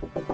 Thank you.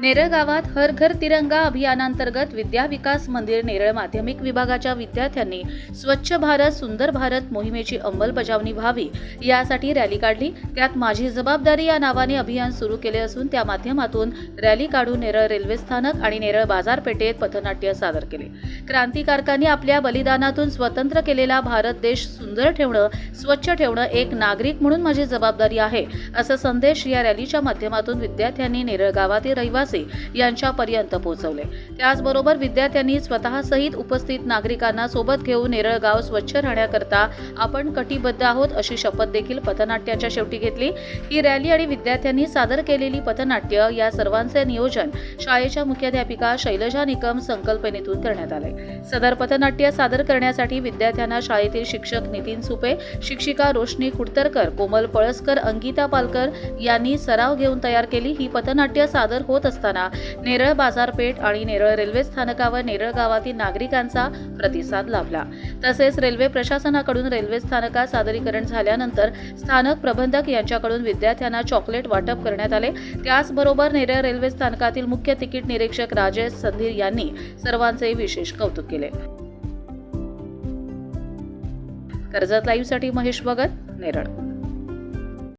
Neral गावात हर घर तिरंगा अभियानांतर्गत विद्या विकास मंदिर नेरळ माध्यमिक विभागाच्या विद्यार्थ्यांनी स्वच्छ भारत सुंदर भारत मोहिमेची अंमलबजावणी व्हावी यासाठी रॅली काढली. त्यात माझी जबाबदारी या नावाने अभियान सुरू केले असून त्या माध्यमातून रॅली काढून नेरळ रेल्वे स्थानक आणि नेरळ बाजारपेठेत पथनाट्य सादर केले. क्रांतिकारकांनी आपल्या बलिदानातून स्वतंत्र केलेला भारत देश सुंदर ठेवणं स्वच्छ ठेवणं एक नागरिक म्हणून माझी जबाबदारी आहे असा संदेश या रॅलीच्या माध्यमातून विद्यार्थ्यांनी नेरळ गावातील रहिवासी यांच्यापर्यंत पोहोचवले. त्याचबरोबर विद्यार्थ्यांनी स्वतःसहित उपस्थित नागरिकांना सोबत घेऊन नेरळगाव स्वच्छ राहण्याकरता आपण कटिबद्ध आहोत अशी शपथ देखील पथनाट्याच्या शेवटी घेतली. ही रॅली आणि विद्यार्थ्यांनी सादर केलेली पथनाट्य या सर्वांचे नियोजन शाळेच्या मुख्याध्यापिका शैलजा निकम संकल्पनेतून करण्यात आले. सदर पथनाट्य सादर करण्यासाठी विद्यार्थ्यांना शाळेतील शिक्षक नितीन सुपे शिक्षिका रोशनी खुडतरकर कोमल पळसकर अंकिता पालकर यांनी सराव घेऊन तयार केली. ही पथनाट्य सादर होत असताना नेरळ बाजारपेठ आणि नेरळ रेल्वे स्थानकावर नेरळ गावातील नागरिकांचा प्रतिसाद लाभला. तसेच रेल्वे प्रशासनाकडून रेल्वे स्थानकात सादरीकरण झाल्यानंतर स्थानक प्रबंधक यांच्याकडून विद्यार्थ्यांना चॉकलेट वाटप करण्यात आले. त्याचबरोबर नेरळ रेल्वे स्थानकातील मुख्य तिकीट निरीक्षक राजेश संधीर यांनी सर्वांचे विशेष कौतुक केले. कर्जत लाईव्हसाठी महेश भगत नेरळ.